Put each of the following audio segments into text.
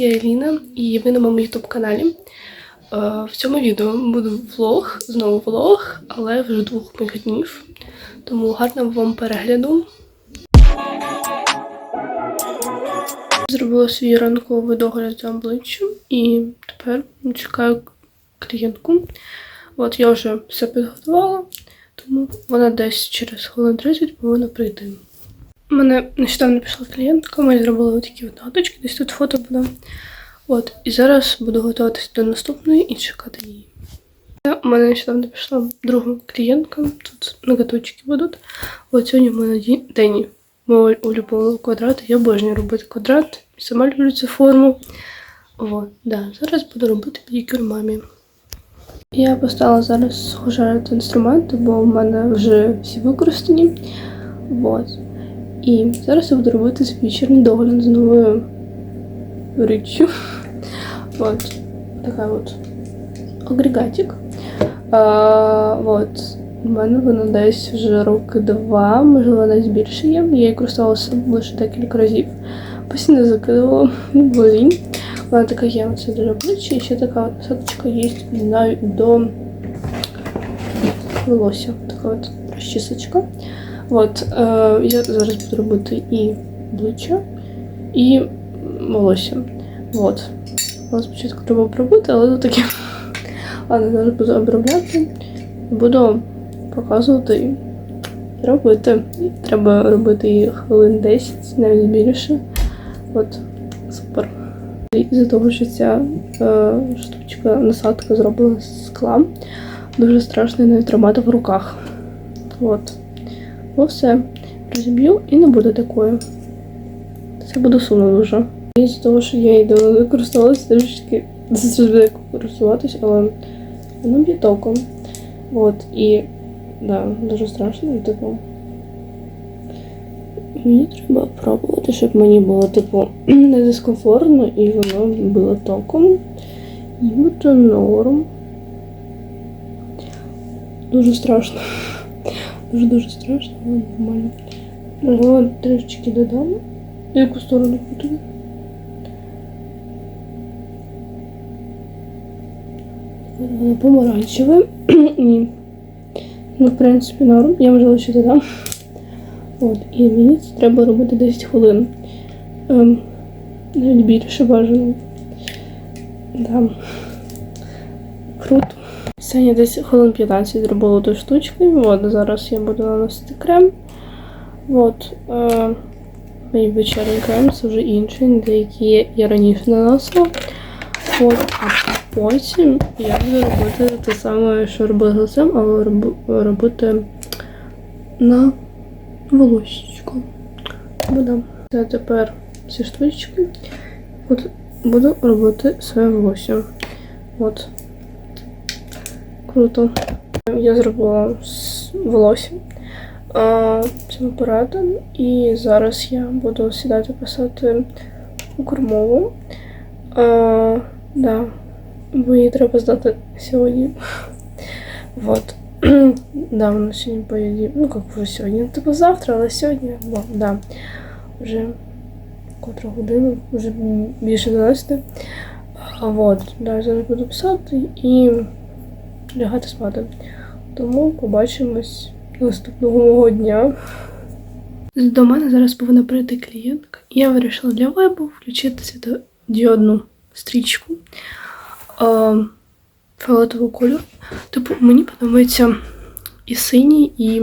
я Еліна і ви на моєму ютуб каналі. Е, В цьому відео буде влог, знову влог, але вже двох моїх днів. Тому гарного вам перегляду. Зробила свій ранковий догляд за обличчям і тепер чекаю клієнтку. От я вже все підготувала, тому вона десь через хвилин 30 повинна прийти. У мене нещодавно пішла клієнтка, ми зробили такі от ноточки, десь тут фото буде. От, і зараз буду готуватися до наступної і чекати її. У мене нещодавно пішла друга клієнтка, тут ноготочки будуть. От сьогодні в мене день мого улюбленого квадрату. Я обожнюю робити квадрат, сама люблю цю форму. От, да, зараз буду робити педикюр мамі. Я поставила зараз схожарити інструменти, бо в мене вже всі використані. Вот. І зараз я буду робити свій вечірній догляд з новою річчю. От. Така от агрегатик. А, от. У мене вона десь вже роки два, можливо, навіть більше є. Я її користувалася лише декілька разів. Постійно закидувала лінь. Вона така є це для обличчя, і ще така от є, знаю, до волосся. Така от розчісочка. От, е, я зараз буду робити і обличчя, і волосся. От. Але спочатку треба обробити, але тут таке. Ладно, зараз буду обробляти. Буду показувати і робити. І Треба робити її хвилин 10, навіть більше. От, супер. І за того, що ця е, штучка, насадка зроблена з скла, дуже страшно її навіть тримати в руках. От. Ну все, розіб'ю і не буде такої. Це буде сумно дуже. І з того, що я її не користувалася, трішки буде користуватись, але воно б'є током. От, і да, дуже страшно, типу. Мені треба пробувати, щоб мені було, типу, не дискомфортно і воно було током. Нібито норм. Дуже страшно. Дуже-дуже страшно, але нормально. Можливо, трішечки додам. В яку сторону куди? Воно помаранчеве. І, ну, в принципі, норм. Я можливо ще додам. От, і мені це треба робити 10 хвилин. Ем, навіть більше бажано. Да. Круто. Сьогодні десь хвилин 15 зробила ту штучку. От, зараз я буду наносити крем. От, е, мій вечірній крем, це вже інший, деякі я раніше наносила. От, а потім я буду робити те саме, що робила лицем, але робити на волосечку. Буду. Це тепер ці штучки. От буду робити своє волосся. От. Круто. Я зробила з волосся цим апаратом, і зараз я буду сідати писати кормову. А, да. Бо її треба здати сьогодні. Вот. да, вона сьогодні поїде. Ну, як вже сьогодні. Типу завтра, але сьогодні. Бо, да. Вже котра година, вже більше 12. А вот, да, зараз буду писати і лягати спати. Тому побачимось наступного мого дня. До мене зараз повинна прийти клієнтка. Я вирішила для вебу включити світодіодну стрічку е, фіолетового кольору. Типу, мені подобається і синій, і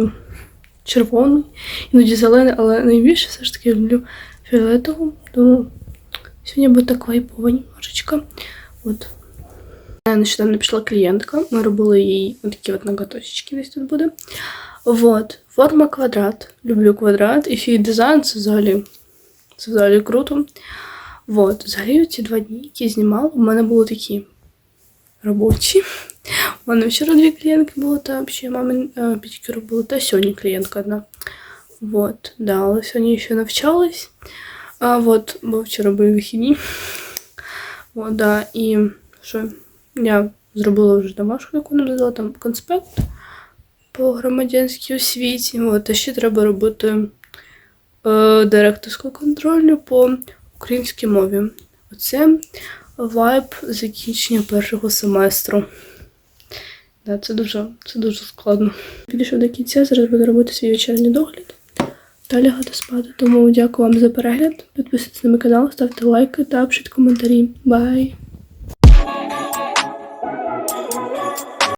червоний, іноді зелений, але найбільше все ж таки люблю фіолетову. Тому сьогодні буде так вайпова немножечко. От. Мене Нещодавно пішла клієнтка. Ми робили їй такі от ноготочки десь тут буде. Вот. Форма квадрат. Люблю квадрат. І ще й дизайн це взагалі, це взагалі круто. Вот. Взагалі ці два дні, які знімала, у мене були такі робочі. У мене вчора дві клієнтки було, та взагалі мамин е, педикюр було, та сьогодні клієнтка одна. Вот, да, але сьогодні ще навчалась. А вот, бо вчора були вихідні. Вот, да, і що я зробила вже домашку, яку нам дала там конспект по громадянській освіті. От, а ще треба робити е, директорську контрольну по українській мові. Оце вайб закінчення першого семестру. Да, це дуже, це дуже складно. Підійшов до кінця, зараз буду робити свій вечірній догляд та лягати спати. Тому дякую вам за перегляд. Підписуйтесь на мій канал, ставте лайки та пишіть коментарі. Бай!